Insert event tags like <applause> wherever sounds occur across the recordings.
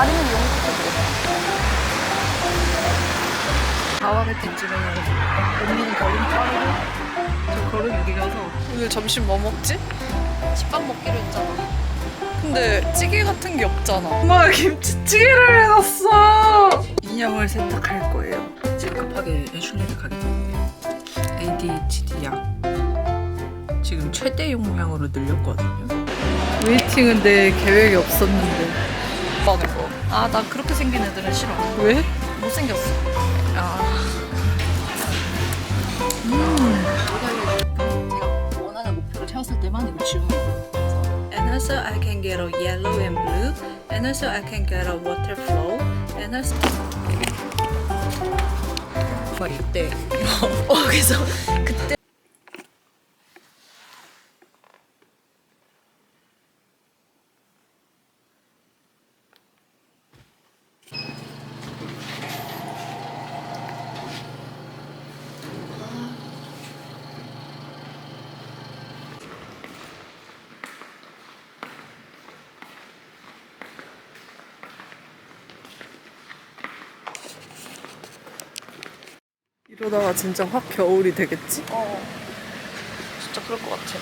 가리는 용기도 그래. 다 와갈 때쯤에 언니는 걸음 빠르고 저 걸음 느려서 오늘 점심 뭐 먹지? 집밥 먹기로 했잖아. 근데 찌개 같은 게 없잖아. 엄마가 김치찌개를 해놨어! 인형을 세탁할 거예요. 지금 급하게 애슐리를 가게 됐는데 ADHD 약 지금 최대 용량으로 늘렸거든요. 웨이팅은 내 계획이 없었는데 하는 거 아, 나 그렇게 생긴 애들은 싫어. 왜? 못생겼어. 아 내가 원하는 목표를 채웠을 때만 이거 지우는 거야. And also I can get a yellow and blue. And also I can get a water flow. And also 막 이때 어 그래서 그때 이러다가 진짜 확 겨울이 되겠지? 어. 진짜 그럴 것 같아.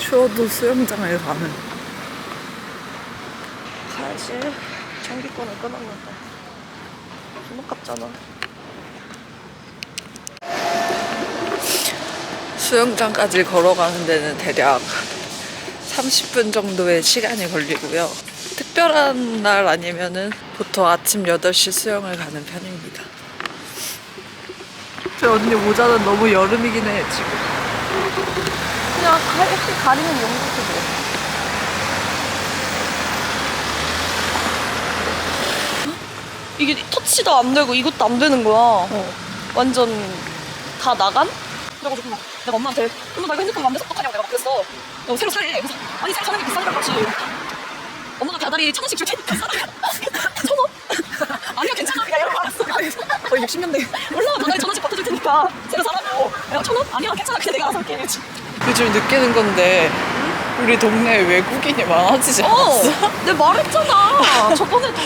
추워도 수영장을 가는 가야지. 전기권을 끊었는데. 돈 아깝잖아. 수영장까지 걸어가는 데는 대략 30분 정도의 시간이 걸리고요. 특별한 날 아니면은 보통 아침 8시 수영을 가는 편입니다. 저 언니 모자는 너무 여름이긴 해, 지금. 그냥 가, 가리는 용기도 그래. 이게 터치도 안 되고 이것도 안 되는 거야. 완전 다 나간? 그래가지고 막 내가 엄마한테 엄마 나 이거 핸드폰 안 돼서 어떡하냐고 내가 막 그랬어. 너 새로 사래. 그래서 아니 새로 사는 게 비싸니까 같이. 엄마가 배달이 천 원씩 줄 테니까 사라. 천 원? 아니야 괜찮아. 그냥 이러고 알았어. 거의 60년대. 몰라 배달이 천 원씩 버텨줄 테니까 새로 사라고. 내가 천 원? 아니야 괜찮아. 그냥 내가 알아서 할게. 요즘 느끼는 건데 우리 동네에 외국인이 많아지지 어, 않았어? 내가 말했잖아. 저번에도.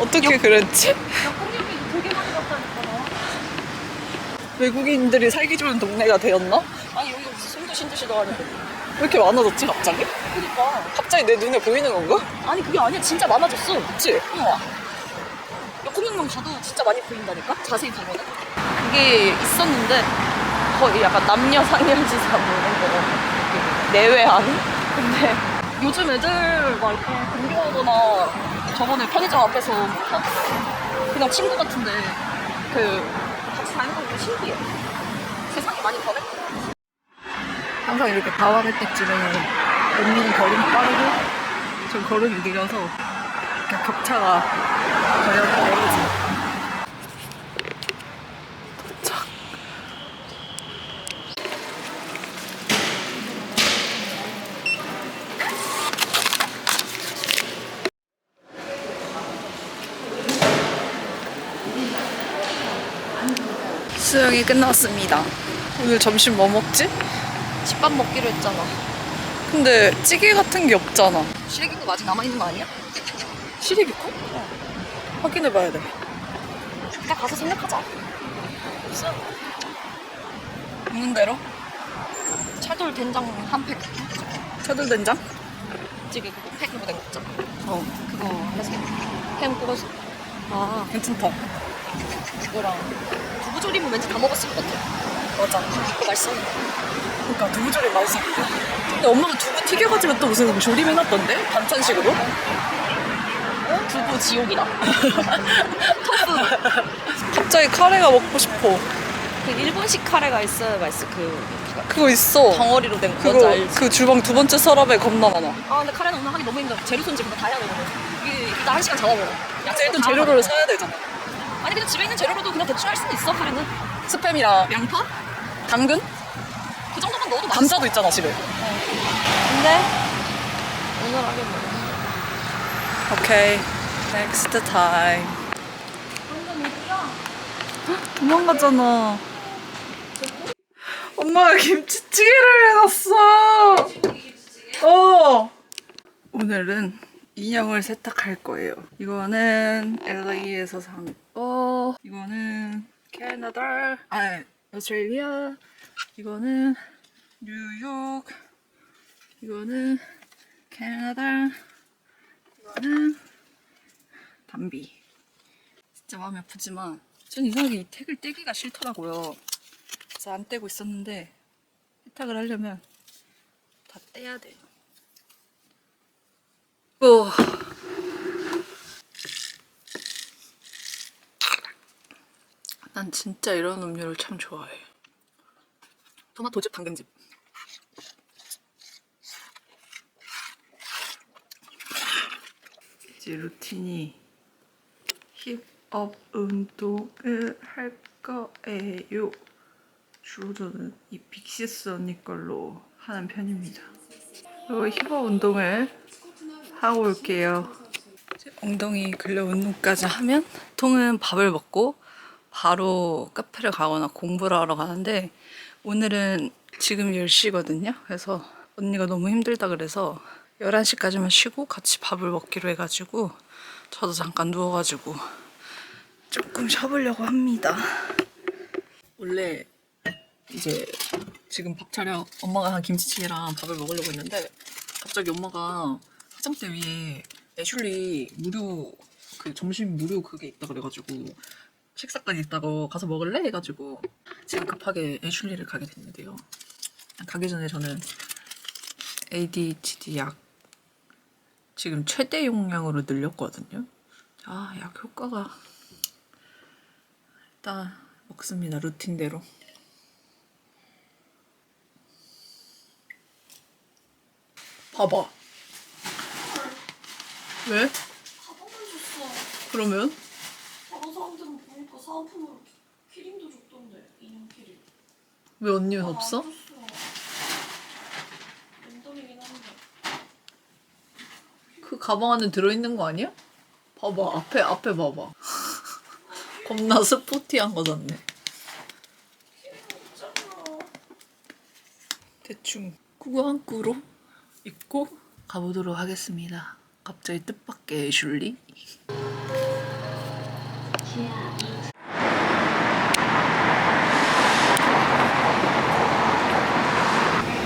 어떻게 그랬지? 여권력이 되게 많이 갔다니까. 외국인들이 살기 좋은 동네가 되었나? 아니 여기가 무슨 듯이도 하는데. 왜 이렇게 많아졌지 갑자기? 그니까. 갑자기 내 눈에 보이는 건가? 아니 그게 아니야. 진짜 많아졌어. 그치? 어. 여권력만 가도 진짜 많이 보인다니까? 자세히 보면은. 그게 있었는데 거의 약간 남녀 상렬지사 뭐 이런 거 내외하는? 근데 요즘 애들 막 이렇게 공교하거나 저번에 편의점 앞에서 그냥 친구 같은데 그 같이 다니는 거 보면 신기해. 세상이 많이 변했구나. 항상 이렇게 다 와갈 때쯤에 언니는 걸음 빠르고 전 걸음이 느려서 격차가 전혀 벌어지. 도착. 수영이 끝났습니다. 오늘 점심 뭐 먹지? 집밥 먹기로 했잖아. 근데 찌개 같은 게 없잖아. 시래기국 아직 남아있는 거 아니야? 시리기코? 확인해봐야 돼. 그냥 가서 생각하자. 없어. 있는 대로? 찰돌 된장 한 팩. 차돌 된장? 찌개 그거 팩으로 된거 있잖아. 어. 그거 해서 햄 구워서 아, 괜찮다. 그거랑 두부조림은 왠지 다 먹었을 것 같아. 맞아. 그거 맛있어. 그러니까 두부조림 맛있어. 근데 엄마가 두부 튀겨가지고 또 무슨 조림 해놨던데? 반찬식으로? 어? 두부 지옥이다. <laughs> 토fu. 갑자기 카레가 먹고 싶어. 그 일본식 카레가 있어야 맛있어. 그 그거 있어. 덩어리로 된 거. 뭔지 그거 알지? 그 주방 두 번째 서랍에 겁나 많아. 아 근데 카레는 오늘 하기 너무 힘들어. 재료 손질 그거 다 해야 되거든. 이게 일단 한 시간 잡아먹어. 근데 일단 재료를 사야 되잖아. 아니 그냥 집에 있는 재료로도 그냥 대충 할 수는 있어 카레는. 스팸이랑 양파? 당근? 넣어도 맛있어. 감자도 있잖아 집에. 근데 오늘 하긴 뭐. 오케이. Next time. 도망가잖아. 엄마가 김치찌개를 해놨어. 어! 오늘은 인형을 세탁할 거예요. 이거는 LA에서 산 거, 이거는 캐나다, 아, 오스트레일리아, 이거는 뉴욕, 이거는 캐나다, 이거는 담비. 진짜 마음이 아프지만 전 이상하게 이 택을 떼기가 싫더라고요. 그래서 안 떼고 있었는데 세탁을 하려면 다 떼야 돼요. 오. 난 진짜 이런 음료를 참 좋아해. 토마토즙 당근즙. 이제 루틴이 힙업 운동을 할 거예요. 주로 저는 이 빅시스 언니 걸로 하는 편입니다. 그리고 힙업 운동을 하고 올게요. 엉덩이 근력 운동까지 하면 보통은 밥을 먹고 바로 카페를 가거나 공부를 하러 가는데 오늘은 지금 10시거든요. 그래서 언니가 너무 힘들다 그래서 11시까지만 쉬고 같이 밥을 먹기로 해가지고 저도 잠깐 누워가지고 조금 쉬어보려고 합니다. 원래 이제 지금 밥 차려 엄마가 한 김치찌개랑 밥을 먹으려고 했는데 갑자기 엄마가 화장대 위에 애슐리 무료 그 점심 무료 그게 있다 그래가지고 식사까지 있다고 가서 먹을래 해가지고 지금 급하게 애슐리를 가게 됐는데요. 가기 전에 저는 ADHD 약 지금 최대 용량으로 늘렸거든요. 아, 약 효과가 일단 먹습니다. 루틴대로. 봐봐. 왜? 가방을 줬어. 그러면? 다른 사람들은 보니까 사은품으로 키링도 줬던데 인형 키링. 왜 언니는 아, 없어? 안 줬어. 랜덤이긴 한데. 그 가방 안에 들어있는 거 아니야? 봐봐 앞에 앞에 봐봐. <laughs> 겁나 스포티한 거 샀네. 대충 구구 한 꾸로 입고 가보도록 하겠습니다. 갑자기 뜻밖의 애슐리?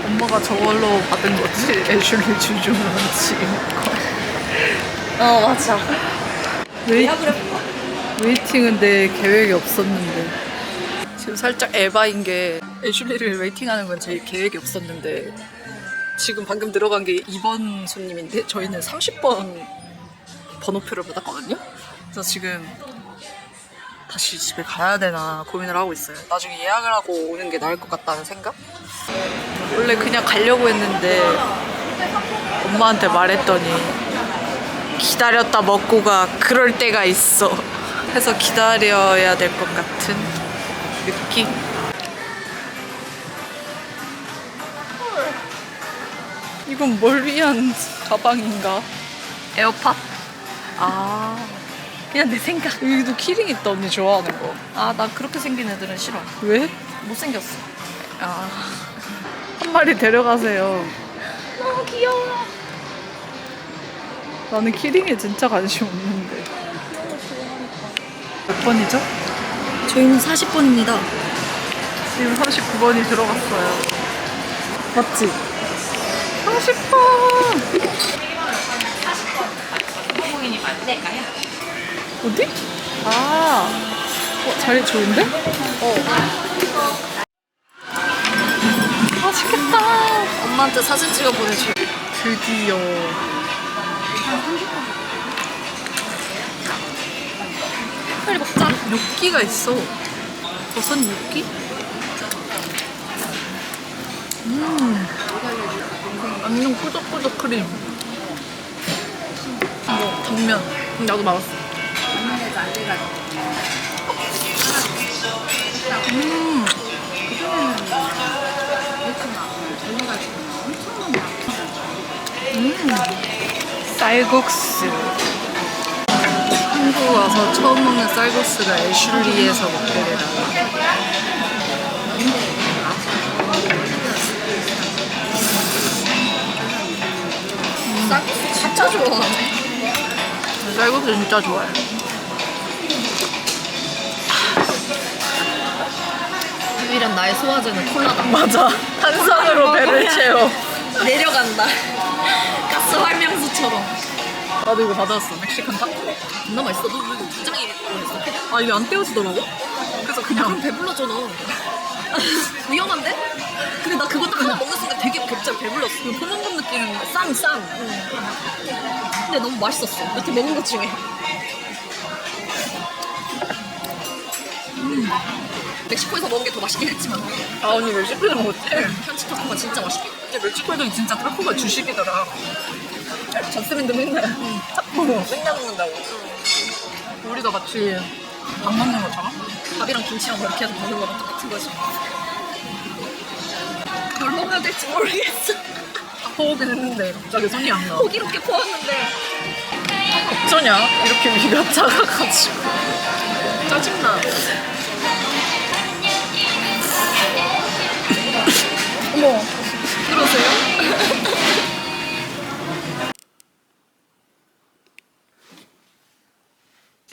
엄마가 저걸로 받은 거지? <laughs> 애슐리 주주문치 어 맞아. 웨이, 웨이팅은 내 계획이 없었는데 지금 살짝 에바인 게 애슐리를 웨이팅하는 건 제 계획이 없었는데 지금 방금 들어간 게 2번 손님인데 저희는 30번 번호표를 받았거든요 그래서 지금 다시 집에 가야 되나 고민을 하고 있어요 나중에 예약을 하고 오는 게 나을 것 같다는 생각? 원래 그냥 가려고 했는데 엄마한테 말했더니 기다렸다 먹고 가 그럴 때가 있어. 해서 기다려야 될 것 같은 느낌. 이건 뭘 위한 가방인가? 에어팟? 아. 그냥 내 생각. 여기도 키링 있다 언니 좋아하는 아나 그렇게 생긴 애들은 싫어. 거 왜? 못생겼어. 아 한 마리 데려가세요. 너무 귀여워. 나는 키링에 진짜 관심 없는데 몇 번이죠? 저희는 40번입니다. 지금 39번이 들어갔어요. 맞지? 40번! 어디? 아, 어, 자리 좋은데? 어. 맛있겠다. 엄마한테 사진 찍어 보내줘. 드디어. 빨리 먹자. 육기가 있어. 버섯 육기? 음. 완전 꾸덕꾸덕 크림. 뭐, 당면. 나도 맛있어. 음. 음. 쌀국수. 한국 와서 처음 먹는 쌀국수가 애슐리에서 먹게 되다 쌀국수 진짜 좋아하네. 쌀국수 진짜 좋아해 유일한 나의 소화제는 콜라다. 맞아. 탄산으로 배를 채워. 내려간다. 가스 활명수처럼. 나도 이거 받았어. 멕시칸 타코. 존나 맛있어. 너 이거 두 장이 들어있어. 아 이게 안 떼어지더라고? 그래서 그럼 그냥 배불러져 너. 위험한데? 근데 나 그거 딱 하나 먹는 순간 되게 갑자기 배불렀어. 포만감 느끼는 쌈, 쌈. 근데 너무 맛있었어. 여태 먹은 것 중에. 음. 멕시코에서 먹은 게 더 맛있긴 했지만 아 언니 멕시코에서 먹었지? 현지 타코가 진짜 맛있게. 근데 멕시코에도 진짜 타코가 주식이더라. 잡스민도 맨날. 타코 맨날 먹는다고. 우리가 마치 밥 먹는 것처럼? 밥이랑 김치랑 이렇게 해서 먹는 거랑 똑같은 거지. 뭘 먹어야 될지 모르겠어. 포오긴 했는데 갑자기 손이 안 나. 호기롭게 포왔는데 어쩌냐? 이렇게 위가 <laughs> 작아가지고. 짜증나.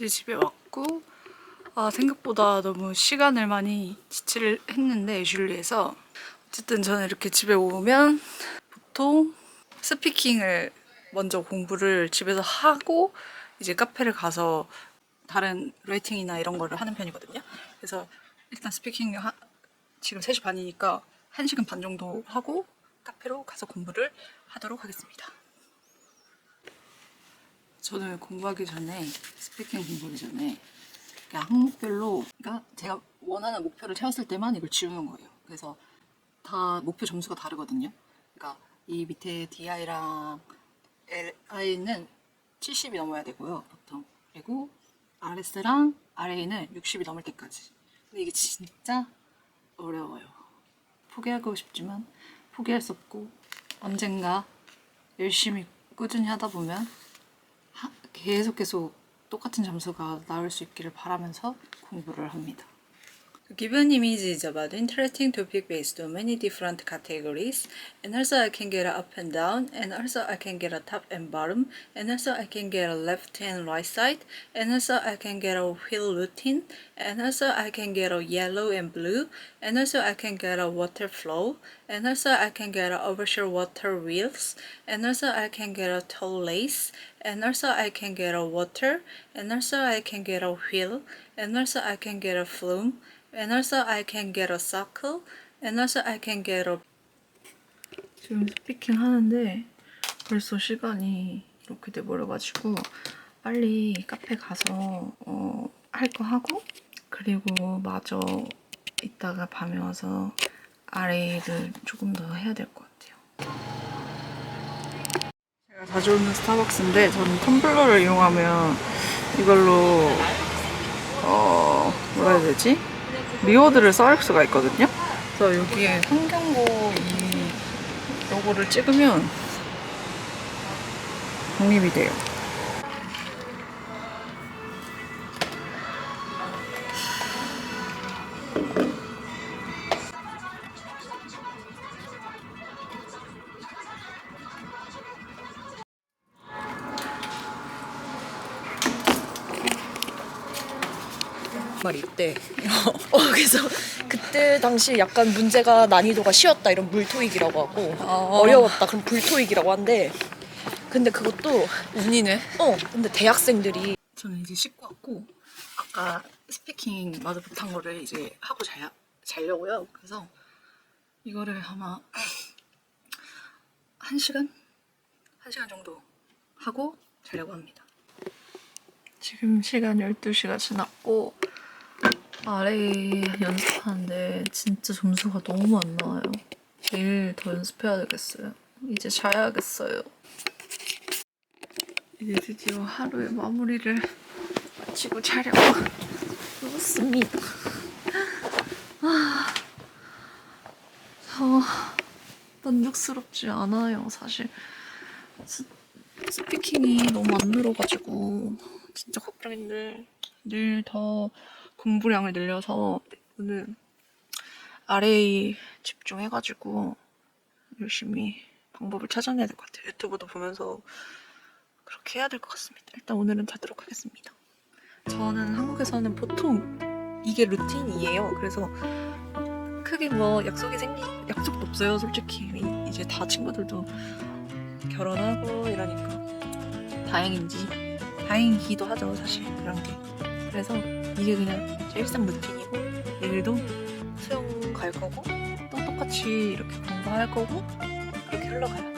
이제 집에 왔고 아 생각보다 너무 시간을 많이 지체를 했는데 애슐리에서 어쨌든 저는 이렇게 집에 오면 보통 스피킹을 먼저 공부를 집에서 하고 이제 카페를 가서 다른 라이팅이나 이런 거를 하는 편이거든요. 그래서 일단 스피킹 하, 지금 3시 반이니까 1시간 반 정도 하고 카페로 가서 공부를 하도록 하겠습니다. 저는 공부하기 전에 스피킹 공부하기 전에 항목별로 그러니까 제가 원하는 목표를 채웠을 때만 이걸 지우는 거예요. 그래서 다 목표 점수가 다르거든요. 그러니까 이 밑에 DI랑 LI는 70이 넘어야 되고요, 보통. 그리고 RS랑 RA는 60이 넘을 때까지. 근데 이게 진짜 어려워요. 포기하고 싶지만 포기할 수 없고 언젠가 열심히 꾸준히 하다 보면 하- 계속 계속 똑같은 점수가 나올 수 있기를 바라면서 공부를 합니다. Given image is about interesting topic based on many different categories, and also I can get up and down, and also I can get a top and bottom, and also I can get a left and right side, and also I can get a wheel routine, and also I can get a yellow and blue, and also I can get a water flow, and also I can get a overshore water wheels, and also I can get a tow lace, and also I can get a water, and also I can get a wheel, and also I can get a flume, and also I can get a circle, and also I can get a 지금 스피킹 하는데 벌써 시간이 이렇게 돼버려가지고 빨리 카페 가서 어, 할 거 하고 그리고 마저 이따가 밤에 와서 RA를 조금 더 해야 될 것 같아요. 제가 자주 오는 스타벅스인데 저는 텀블러를 이용하면 이걸로 어 뭐라 해야 되지? 리워드를 쌓을 수가 있거든요. 그래서 여기에 환경고 이 로고를 찍으면 독립이 돼요. 말이 있대. 어, 그래서 그때 당시 약간 문제가 난이도가 쉬웠다 이런 물토익이라고 하고 어. 어려웠다 그럼 불토익이라고 한대. 근데 그것도 운이네. 어 근데 대학생들이 저는 이제 씻고 왔고 아까 스피킹 마저 못한 거를 이제 하고 자, 자려고요. 그래서 이거를 아마 한 시간? 한 시간 정도 하고 자려고 합니다. 지금 시간 12시가 지났고 RA 연습하는데 진짜 점수가 너무 안 나와요. 내일 더 연습해야 되겠어요. 이제 자야겠어요. 이제 드디어 하루의 마무리를 마치고 자려고 누웠습니다. 아, 저 만족스럽지 않아요, 사실. 스, 스피킹이 너무 안 늘어가지고 진짜 걱정인데 늘 더 공부량을 늘려서 오늘 RA 집중해가지고 열심히 방법을 찾아내야 될 것 같아요. 유튜브도 보면서 그렇게 해야 될 것 같습니다. 일단 오늘은 자도록 하겠습니다. 저는 한국에서는 보통 이게 루틴이에요. 그래서 크게 뭐 약속이 생기 약속도 없어요. 솔직히 이- 이제 다 친구들도 결혼하고 이러니까 다행인지 다행이기도 하죠. 사실 그런 게. 그래서 이게 그냥 제 일상 루틴이고 내일도 수영 갈 거고 또 똑같이 이렇게 공부할 거고 그렇게 흘러가요.